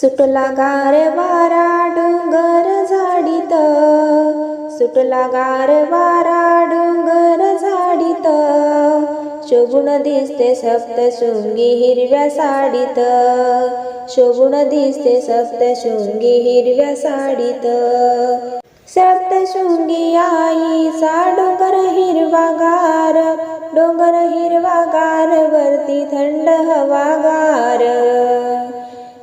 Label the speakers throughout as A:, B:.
A: सुटला गार वारा डोंगर झाडीत. सुटला गार वारा डोंगर झाडीत. शोभून दिसते सप्तशृंगी हिरव्या साडीत. शोभून दिसते सप्तशृंगी हिरव्या साडीत. सप्तशृंगी आईचा डोंगर हिरवागार. डोंगर हिरवागार वरती थंड हवागार.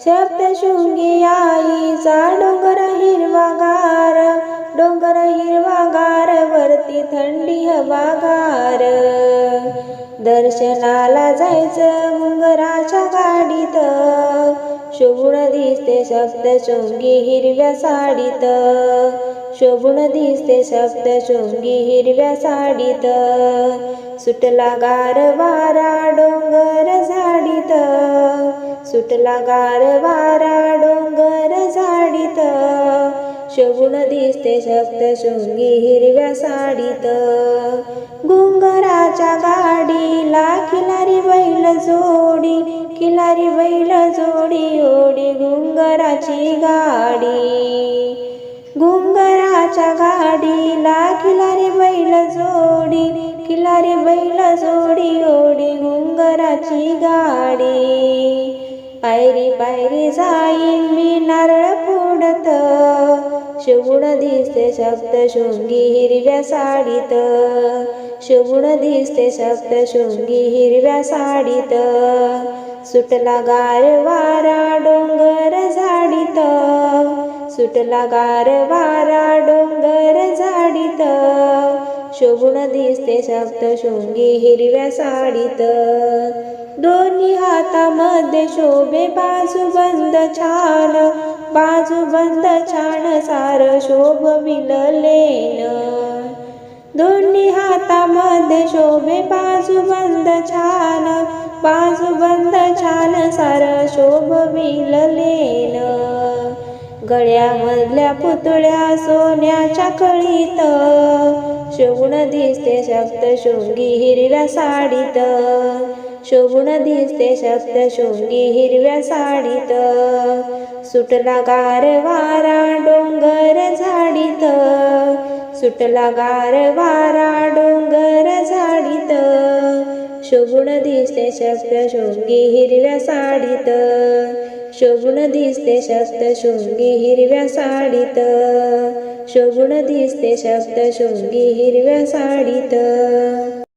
A: सप्तशृंगी आईचा डोंगर हिरवागार. डोंगर हिरवागार वरती थंडी हवागार. दर्शनाला जायचं मुंगराच्या गाडीत. शोभून दिसते सप्तशृंगी हिरव्या साडीत. शोभून दिसते सप्तशृंगी हिरव्या साडीत. सुटला गार वारा डोंगर झाडीत. सुटला गार वारा डोंगर झाडीत. शोभून दिसते सप्तशृंगी हिरव्या साडीत. घुंगराच्या गाडीला खिलारी बैल जोडी खिलारी बैल जोडी ओडी घुंगराची गाडी. घुंगराच्या गाडीला खिलारी बैल जोडी खिलारी बैल जोडी ओडी घुंगराची गाडी. शोभून दिसते सप्तशृंगी हिरव्या साडीत. शोभून दिसते सप्तशृंगी हिरव्या साडीत. सुटला गार वारा डोंगर झाडीत. सुटला गार वारा डोंगर झाडीत. शोभून दिसते सप्तशृंगी हिरव्या साडीत. दोन्ही हातामध्ये शोभे बाजूबंद छान बाजूबंद छान सार शोभ विललेन दोन्ही हातामध्ये शोभे बाजूबंद छान बाजूबंद छान सार शोभ विललेन गळ्यामधल्या पुतळ्या सोन्याच्या कळीत. शोभून दिसते सप्तशृंगी हिरव्या साडीत. शोभून दिसते सप्तशृंगी हिरव्या साडीत. सुटला गार वारा डोंगर झाडीत. सुटला गार वारा डोंगर झाडीत. शोभून दिसते सप्तशृंगी हिरव्या साडीत. शोभून दिसते सप्तशृंगी हिरव्या साडीत. शोभून दिसते सप्तशृंगी हिरव्या साडीत.